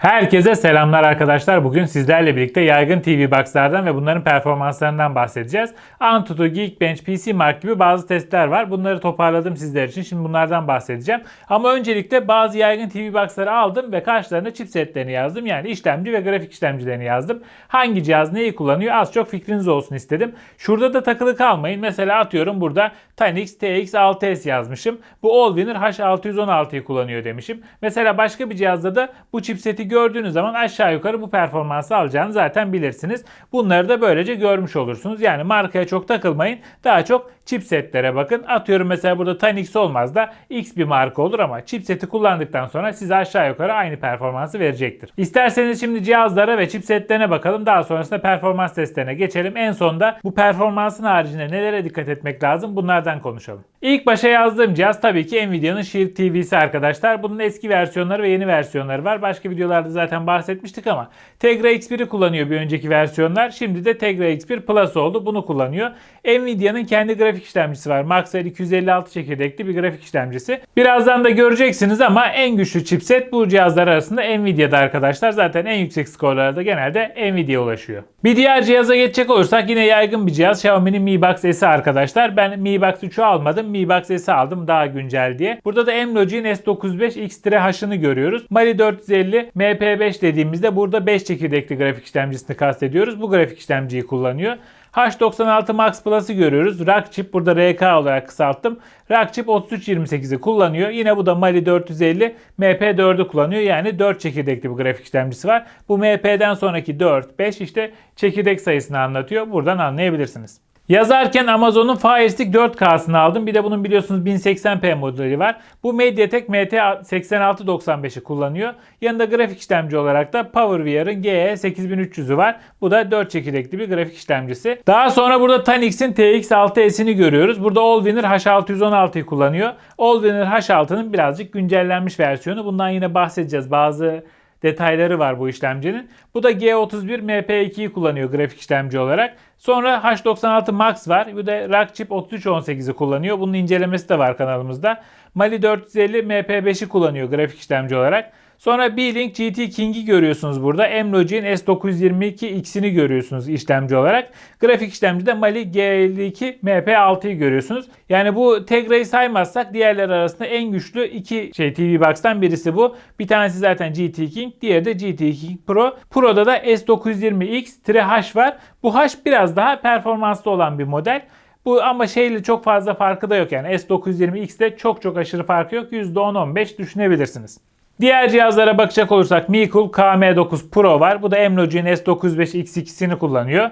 Herkese selamlar arkadaşlar. Bugün sizlerle birlikte yaygın TV Box'lardan ve bunların performanslarından bahsedeceğiz. Antutu, Geekbench, PC Mark gibi bazı testler var. Bunları toparladım sizler için. Şimdi bunlardan bahsedeceğim. Ama öncelikle bazı yaygın TV Box'ları aldım ve karşılarına chipsetlerini yazdım. Yani işlemci ve grafik işlemcilerini yazdım. Hangi cihaz neyi kullanıyor az çok fikriniz olsun istedim. Şurada da takılı kalmayın. Mesela atıyorum burada Tanix TX6S yazmışım. Bu Allwinner H616'yı kullanıyor demişim. Mesela başka bir cihazda da bu chipseti gördüğünüz zaman aşağı yukarı bu performansı alacağını zaten bilirsiniz. Bunları da böylece görmüş olursunuz. Yani markaya çok takılmayın. Daha çok chipsetlere bakın. Atıyorum mesela burada Tanix olmaz da X bir marka olur ama chipseti kullandıktan sonra size aşağı yukarı aynı performansı verecektir. İsterseniz şimdi cihazlara ve chipsetlerine bakalım. Daha sonrasında performans testlerine geçelim. En sonda bu performansın haricinde nelere dikkat etmek lazım bunlardan konuşalım. İlk başa yazdığım cihaz tabii ki Nvidia'nın Shield TV'si arkadaşlar. Bunun eski versiyonları ve yeni versiyonları var. Başka videolarda zaten bahsetmiştik ama Tegra X1'i kullanıyor bir önceki versiyonlar. Şimdi de Tegra X1 Plus oldu. Bunu kullanıyor. Nvidia'nın kendi grafik işlemcisi var. Maxwell 256 çekirdekli bir grafik işlemcisi. Birazdan da göreceksiniz ama en güçlü chipset bu cihazlar arasında Nvidia'da arkadaşlar. Zaten en yüksek skorlara da genelde Nvidia ulaşıyor. Bir diğer cihaza geçecek olursak yine yaygın bir cihaz Xiaomi'nin Mi Box S'i arkadaşlar. Ben Mi Box 3'ü almadım. Mi Box S'i aldım daha güncel diye. Burada da M-Logic'in S95 X-H'ını görüyoruz. Mali 450 MP5 dediğimizde burada 5 çekirdekli grafik işlemcisini kastediyoruz. Bu grafik işlemciyi kullanıyor. H96 Max Plus'ı görüyoruz. Rack chip burada RK olarak kısalttım. Rack chip 3328'i kullanıyor. Yine bu da Mali 450 MP4'ü kullanıyor. Yani 4 çekirdekli bir grafik işlemcisi var. Bu MP'den sonraki 4, 5 işte çekirdek sayısını anlatıyor. Buradan anlayabilirsiniz. Yazarken Amazon'un Fire Stick 4K'sını aldım. Bir de bunun biliyorsunuz 1080p modeli var. Bu MediaTek MT8695'i kullanıyor. Yanında grafik işlemci olarak da PowerVR'ın GE8300'ü var. Bu da 4 çekirdekli bir grafik işlemcisi. Daha sonra burada Tanix'in TX6S'ini görüyoruz. Burada Allwinner H616'yı kullanıyor. Allwinner H6'nın birazcık güncellenmiş versiyonu. Bundan yine bahsedeceğiz. Bazı detayları var bu işlemcinin. Bu da G31 MP2'yi kullanıyor grafik işlemci olarak. Sonra H96 Max var. Bu da Rack Chip 3318'i kullanıyor. Bunun incelemesi de var kanalımızda. Mali 450 MP5'i kullanıyor grafik işlemci olarak. Sonra B-Link GT King'i görüyorsunuz burada. M-Logic'in S922X'ini görüyorsunuz işlemci olarak. Grafik işlemcide Mali G52 MP6'yı görüyorsunuz. Yani bu Tegra'yı saymazsak diğerleri arasında en güçlü iki şey TV Box'tan birisi bu. Bir tanesi zaten GT King, diğeri de GT King Pro. Pro'da da S920X-H var. Bu H biraz daha performanslı olan bir model. Bu ama şeyle çok fazla farkı da yok yani S920X'de çok çok aşırı farkı yok. %10-15 düşünebilirsiniz. Diğer cihazlara bakacak olursak Micool KM9 Pro var. Bu da M-Logic'in S95X2'sini kullanıyor.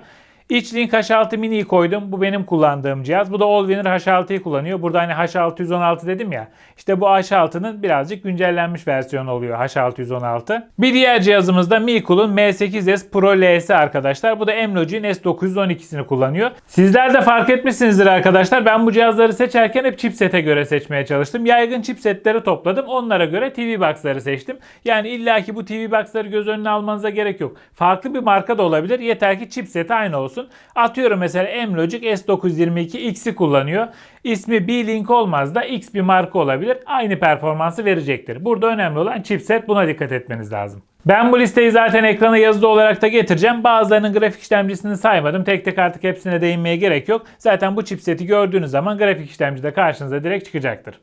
İçlink H6 Mini'yi koydum. Bu benim kullandığım cihaz. Bu da Allwinner H6'yı kullanıyor. Burada hani H616 dedim ya. İşte bu H6'nın birazcık güncellenmiş versiyonu oluyor H616. Bir diğer cihazımız da Micool'un M8S Pro LS arkadaşlar. Bu da M-Logic'in S912'sini kullanıyor. Sizler de fark etmişsinizdir arkadaşlar. Ben bu cihazları seçerken hep chipsete göre seçmeye çalıştım. Yaygın chipsetleri topladım. Onlara göre TV Box'ları seçtim. Yani illaki bu TV Box'ları göz önüne almanıza gerek yok. Farklı bir marka da olabilir. Yeter ki chipseti aynı olsun olsun. Atıyorum mesela M-Logic S922 X'i kullanıyor. İsmi B-Link olmaz da X bir marka olabilir. Aynı performansı verecektir. Burada önemli olan chipset buna dikkat etmeniz lazım. Ben bu listeyi zaten ekrana yazılı olarak da getireceğim. Bazılarının grafik işlemcisini saymadım. Tek tek artık hepsine değinmeye gerek yok. Zaten bu chipseti gördüğünüz zaman grafik işlemci de karşınıza direkt çıkacaktır.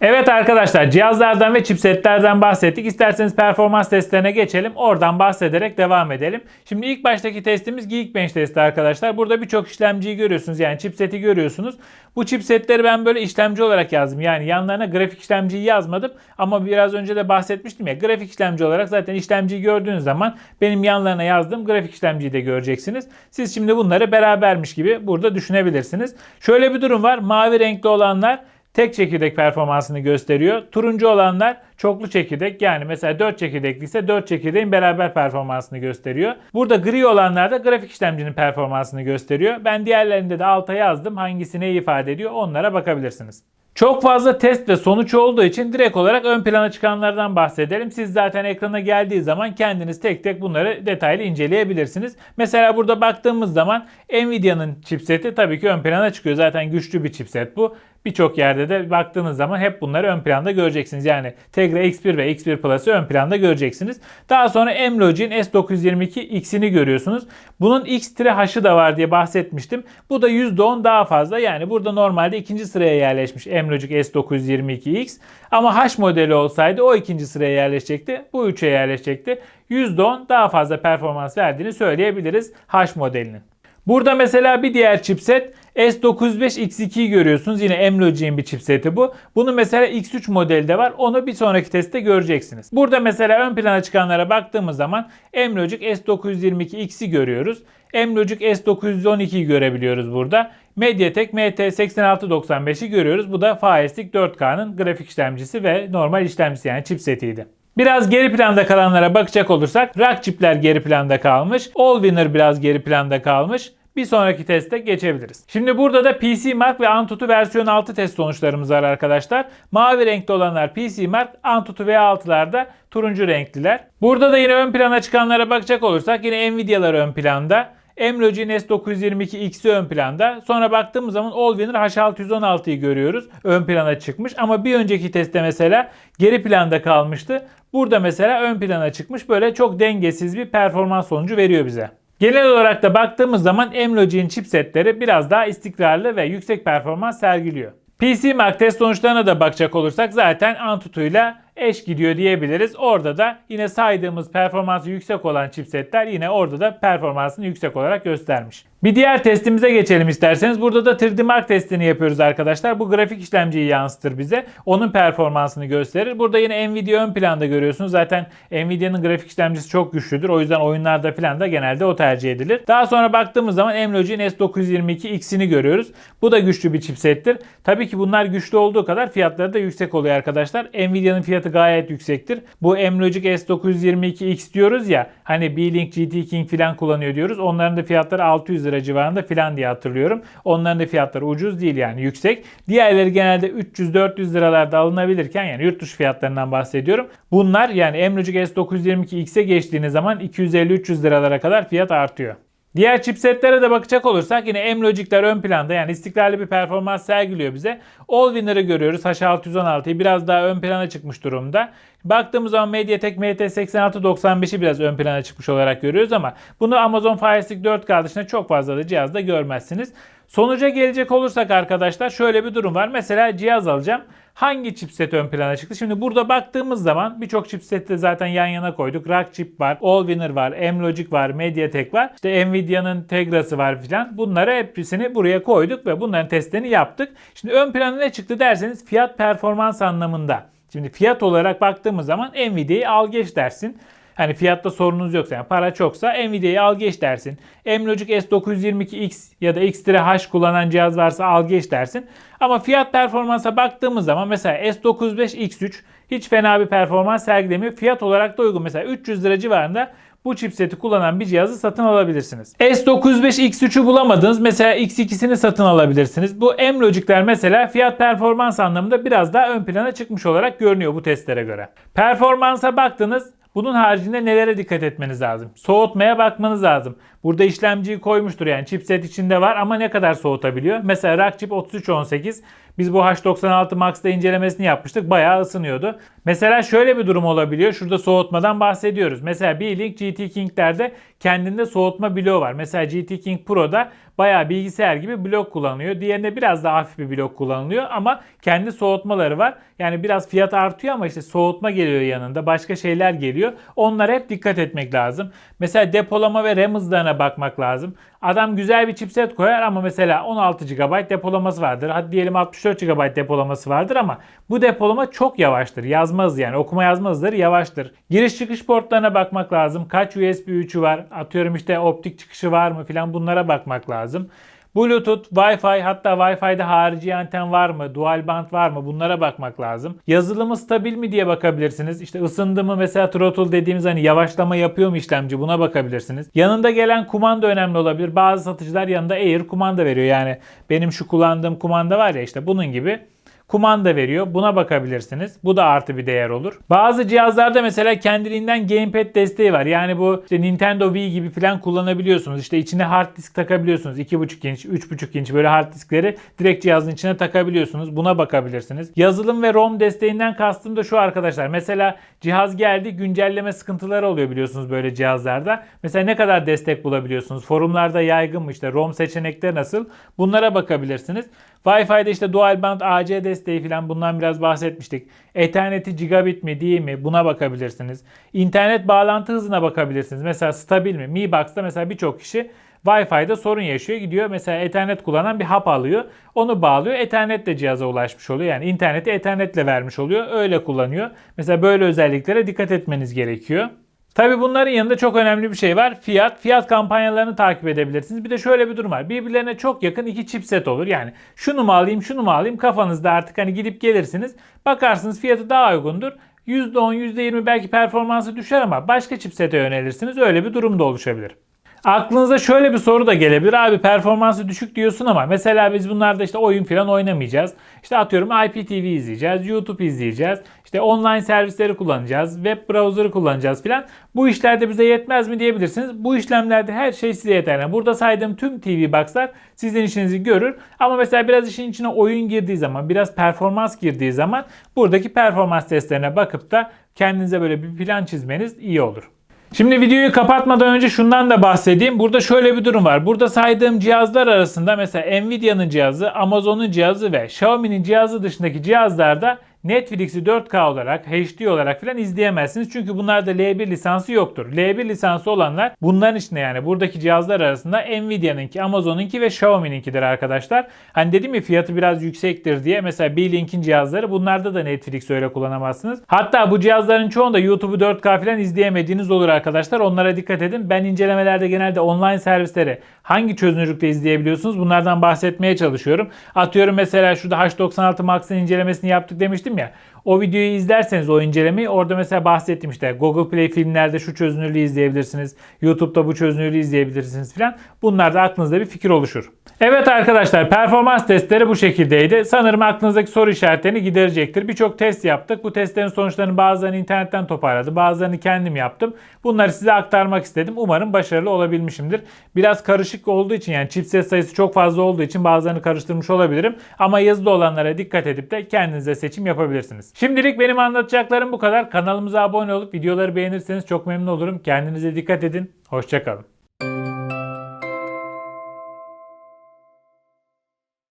Evet arkadaşlar cihazlardan ve chipsetlerden bahsettik. İsterseniz performans testlerine geçelim. Oradan bahsederek devam edelim. Şimdi ilk baştaki testimiz Geekbench testi arkadaşlar. Burada birçok işlemciyi görüyorsunuz. Yani chipseti görüyorsunuz. Bu chipsetleri ben böyle işlemci olarak yazdım. Yani yanlarına grafik işlemciyi yazmadım. Ama biraz önce de bahsetmiştim ya. Grafik işlemci olarak zaten işlemciyi gördüğünüz zaman benim yanlarına yazdığım grafik işlemciyi de göreceksiniz. Siz şimdi bunları berabermiş gibi burada düşünebilirsiniz. Şöyle bir durum var. Mavi renkli olanlar tek çekirdek performansını gösteriyor. Turuncu olanlar çoklu çekirdek yani mesela 4 çekirdekli ise 4 çekirdeğin beraber performansını gösteriyor. Burada gri olanlar da grafik işlemcinin performansını gösteriyor. Ben diğerlerinde de alta yazdım hangisi ne ifade ediyor onlara bakabilirsiniz. Çok fazla test ve sonuç olduğu için direkt olarak ön plana çıkanlardan bahsedelim. Siz zaten ekrana geldiği zaman kendiniz tek tek bunları detaylı inceleyebilirsiniz. Mesela burada baktığımız zaman Nvidia'nın chipseti tabii ki ön plana çıkıyor. Zaten güçlü bir chipset bu. Birçok yerde de baktığınız zaman hep bunları ön planda göreceksiniz. Yani Tegra X1 ve X1 Plus'ı ön planda göreceksiniz. Daha sonra M-Logic'in S922X'ini görüyorsunuz. Bunun X-H'ı da var diye bahsetmiştim. Bu da %10 daha fazla. Yani burada normalde ikinci sıraya yerleşmiş M-Logic S922X. Ama H modeli olsaydı o ikinci sıraya yerleşecekti. Bu 3'e yerleşecekti. %10 daha fazla performans verdiğini söyleyebiliriz H modelinin. Burada mesela bir diğer chipset S905X2'yi görüyorsunuz. Yine M-Logic'in bir chipseti bu. Bunu mesela X3 modelde var. Onu bir sonraki testte göreceksiniz. Burada mesela ön plana çıkanlara baktığımız zaman M-Logic S922X'i görüyoruz. M-Logic S912'yi görebiliyoruz burada. MediaTek MT8695'i görüyoruz. Bu da Fire Stick 4K'nın grafik işlemcisi ve normal işlemcisi yani chipsetiydi. Biraz geri planda kalanlara bakacak olursak Rock chipler geri planda kalmış. Allwinner biraz geri planda kalmış. Bir sonraki teste geçebiliriz. Şimdi burada da PC Mark ve Antutu versiyon 6 test sonuçlarımız var arkadaşlar. Mavi renkli olanlar PC Mark, Antutu V6'lar da turuncu renkliler. Burada da yine ön plana çıkanlara bakacak olursak yine Nvidia'lar ön planda. M-Logic'in S922X'i ön planda. Sonra baktığımız zaman Allwinner H616'yı görüyoruz. Ön plana çıkmış ama bir önceki testte mesela geri planda kalmıştı. Burada mesela ön plana çıkmış. Böyle çok dengesiz bir performans sonucu veriyor bize. Genel olarak da baktığımız zaman M-Logic'in chipsetleri biraz daha istikrarlı ve yüksek performans sergiliyor. PC Mark test sonuçlarına da bakacak olursak zaten Antutu'yla eş gidiyor diyebiliriz. Orada da yine saydığımız performansı yüksek olan chipsetler yine orada da performansını yüksek olarak göstermiş. Bir diğer testimize geçelim isterseniz. Burada da 3D Mark testini yapıyoruz arkadaşlar. Bu grafik işlemciyi yansıtır bize. Onun performansını gösterir. Burada yine Nvidia ön planda görüyorsunuz. Zaten Nvidia'nın grafik işlemcisi çok güçlüdür. O yüzden oyunlarda falan da genelde o tercih edilir. Daha sonra baktığımız zaman M-Logic'in S922X'ini görüyoruz. Bu da güçlü bir chipsettir. Tabii ki bunlar güçlü olduğu kadar fiyatları da yüksek oluyor arkadaşlar. Nvidia'nın fiyatı gayet yüksektir. Bu M-Logic S922X diyoruz ya hani B-Link GT King falan kullanıyor diyoruz. Onların da fiyatları 600 lira civarında falan diye hatırlıyorum. Onların da fiyatları ucuz değil yani yüksek. Diğerleri genelde 300-400 liralarda alınabilirken yani yurt dışı fiyatlarından bahsediyorum. Bunlar yani M-Logic S922X'e geçtiğiniz zaman 250-300 liralara kadar fiyat artıyor. Diğer chipsetlere de bakacak olursak yine M-Logic'ler ön planda yani istikrarlı bir performans sergiliyor bize. Allwinner'ı görüyoruz. H616'yı biraz daha ön plana çıkmış durumda. Baktığımız zaman MediaTek MT8695'i biraz ön plana çıkmış olarak görüyoruz ama bunu Amazon Fire Stick 4K dışında çok fazla da cihazda görmezsiniz. Sonuca gelecek olursak arkadaşlar şöyle bir durum var. Mesela cihaz alacağım. Hangi chipset ön plana çıktı? Şimdi burada baktığımız zaman birçok chipsette zaten yan yana koyduk. Rock chip var, Allwinner var, M-Logic var, MediaTek var. İşte Nvidia'nın Tegra'sı var filan. Bunları hepsini buraya koyduk ve bunların testlerini yaptık. Şimdi ön plana ne çıktı derseniz fiyat performans anlamında. Şimdi fiyat olarak baktığımız zaman Nvidia'yı al geç dersin. Hani fiyatta sorunuz yoksa yani para çoksa Nvidia'yı al geç dersin. M-Logic S922X ya da X-H kullanan cihaz varsa al geç dersin. Ama fiyat performansa baktığımız zaman mesela S95X3 hiç fena bir performans sergilemiyor. Fiyat olarak da uygun. Mesela 300 lira civarında bu chipseti kullanan bir cihazı satın alabilirsiniz. S95X3'ü bulamadınız. Mesela X2'sini satın alabilirsiniz. Bu M-Logic'ler mesela fiyat performans anlamında biraz daha ön plana çıkmış olarak görünüyor bu testlere göre. Performansa baktınız. Bunun haricinde nelere dikkat etmeniz lazım? Soğutmaya bakmanız lazım. Burada işlemciyi koymuştur yani chipset içinde var ama ne kadar soğutabiliyor? Mesela Rockchip 3318 biz bu H96 Max'ta incelemesini yapmıştık. Bayağı ısınıyordu. Mesela şöyle bir durum olabiliyor. Şurada soğutmadan bahsediyoruz. Mesela B-Link GT King'lerde kendinde soğutma bloğu var. Mesela GT King Pro'da bayağı bilgisayar gibi blok kullanıyor. Diğerinde biraz daha hafif bir blok kullanılıyor ama kendi soğutmaları var. Yani biraz fiyat artıyor ama işte soğutma geliyor yanında. Başka şeyler geliyor. Onlara hep dikkat etmek lazım. Mesela depolama ve RAM bakmak lazım. Adam güzel bir chipset koyar ama mesela 16 GB depolaması vardır. Hadi diyelim 64 GB depolaması vardır ama bu depolama çok yavaştır. Yazmaz yani okuma yazma hızları yavaştır. Giriş çıkış portlarına bakmak lazım. Kaç USB 3'ü var? Atıyorum işte optik çıkışı var mı filan bunlara bakmak lazım. Bluetooth, Wi-Fi hatta Wi-Fi'de harici anten var mı? Dual band var mı? Bunlara bakmak lazım. Yazılımı stabil mi diye bakabilirsiniz. İşte ısındı mı mesela throttle dediğimiz hani yavaşlama yapıyor mu işlemci buna bakabilirsiniz. Yanında gelen kumanda önemli olabilir. Bazı satıcılar yanında Air kumanda veriyor. Yani benim şu kullandığım kumanda var ya işte bunun gibi Kumanda veriyor. Buna bakabilirsiniz. Bu da artı bir değer olur. Bazı cihazlarda mesela kendiliğinden gamepad desteği var. Yani bu işte Nintendo Wii gibi falan kullanabiliyorsunuz. İşte içine hard disk takabiliyorsunuz. 2.5 inç, 3.5 inç böyle hard diskleri direkt cihazın içine takabiliyorsunuz. Buna bakabilirsiniz. Yazılım ve ROM desteğinden kastım da şu arkadaşlar. Mesela cihaz geldi güncelleme sıkıntıları oluyor biliyorsunuz böyle cihazlarda. Mesela ne kadar destek bulabiliyorsunuz? Forumlarda yaygın mı? İşte ROM seçenekleri nasıl? Bunlara bakabilirsiniz. Wi-Fi'de işte dual band AC desteği falan bundan biraz bahsetmiştik. Ethernet'i gigabit mi değil mi buna bakabilirsiniz. İnternet bağlantı hızına bakabilirsiniz. Mesela stabil mi? Mi Box'ta mesela birçok kişi Wi-Fi'de sorun yaşıyor. Gidiyor mesela Ethernet kullanan bir hap alıyor. Onu bağlıyor. Ethernet de cihaza ulaşmış oluyor. Yani interneti Ethernet'le vermiş oluyor. Öyle kullanıyor. Mesela böyle özelliklere dikkat etmeniz gerekiyor. Tabi bunların yanında çok önemli bir şey var. Fiyat. Fiyat kampanyalarını takip edebilirsiniz. Bir de şöyle bir durum var. Birbirlerine çok yakın iki chipset olur. Yani şunu mu alayım şunu mu alayım kafanızda artık hani gidip gelirsiniz. Bakarsınız fiyatı daha uygundur. %10, %20 belki performansı düşer ama başka chipsete yönelirsiniz. Öyle bir durum da oluşabilir. Aklınıza şöyle bir soru da gelebilir. Abi performansı düşük diyorsun ama mesela biz bunlarda işte oyun falan oynamayacağız. İşte atıyorum IPTV izleyeceğiz, YouTube izleyeceğiz. İşte online servisleri kullanacağız, web browser'ı kullanacağız filan. Bu işlerde bize yetmez mi diyebilirsiniz. Bu işlemlerde her şey size yeter. Yani burada saydığım tüm TV box'lar sizin işinizi görür. Ama mesela biraz işin içine oyun girdiği zaman, biraz performans girdiği zaman buradaki performans testlerine bakıp da kendinize böyle bir plan çizmeniz iyi olur. Şimdi videoyu kapatmadan önce şundan da bahsedeyim. Burada şöyle bir durum var. Burada saydığım cihazlar arasında mesela Nvidia'nın cihazı, Amazon'un cihazı ve Xiaomi'nin cihazı dışındaki cihazlarda Netflix'i 4K olarak, HD olarak falan izleyemezsiniz. Çünkü bunlarda L1 lisansı yoktur. L1 lisansı olanlar bunların içinde yani buradaki cihazlar arasında Nvidia'nınki, Amazon'unki ve Xiaomi'ninkidir arkadaşlar. Hani dedim ya fiyatı biraz yüksektir diye. Mesela B-Link'in cihazları bunlarda da Netflix öyle kullanamazsınız. Hatta bu cihazların çoğunda YouTube'u 4K falan izleyemediğiniz olur arkadaşlar. Onlara dikkat edin. Ben incelemelerde genelde online servisleri hangi çözünürlükte izleyebiliyorsunuz bunlardan bahsetmeye çalışıyorum. Atıyorum mesela şurada H96 Max'ın incelemesini yaptık demiştim ya. O videoyu izlerseniz o incelemeyi orada mesela bahsettim işte Google Play filmlerde şu çözünürlüğü izleyebilirsiniz. YouTube'da bu çözünürlüğü izleyebilirsiniz filan. Bunlar da aklınızda bir fikir oluşur. Evet arkadaşlar performans testleri bu şekildeydi. Sanırım aklınızdaki soru işaretlerini giderecektir. Birçok test yaptık. Bu testlerin sonuçlarını bazılarını internetten toparladım. Bazılarını kendim yaptım. Bunları size aktarmak istedim. Umarım başarılı olabilmişimdir. Biraz karışık olduğu için yani chipset sayısı çok fazla olduğu için bazılarını karıştırmış olabilirim. Ama yazılı olanlara dikkat edip de kendinize seçim yapabilirsiniz. Şimdilik benim anlatacaklarım bu kadar. Kanalımıza abone olup videoları beğenirseniz çok memnun olurum. Kendinize dikkat edin. Hoşçakalın.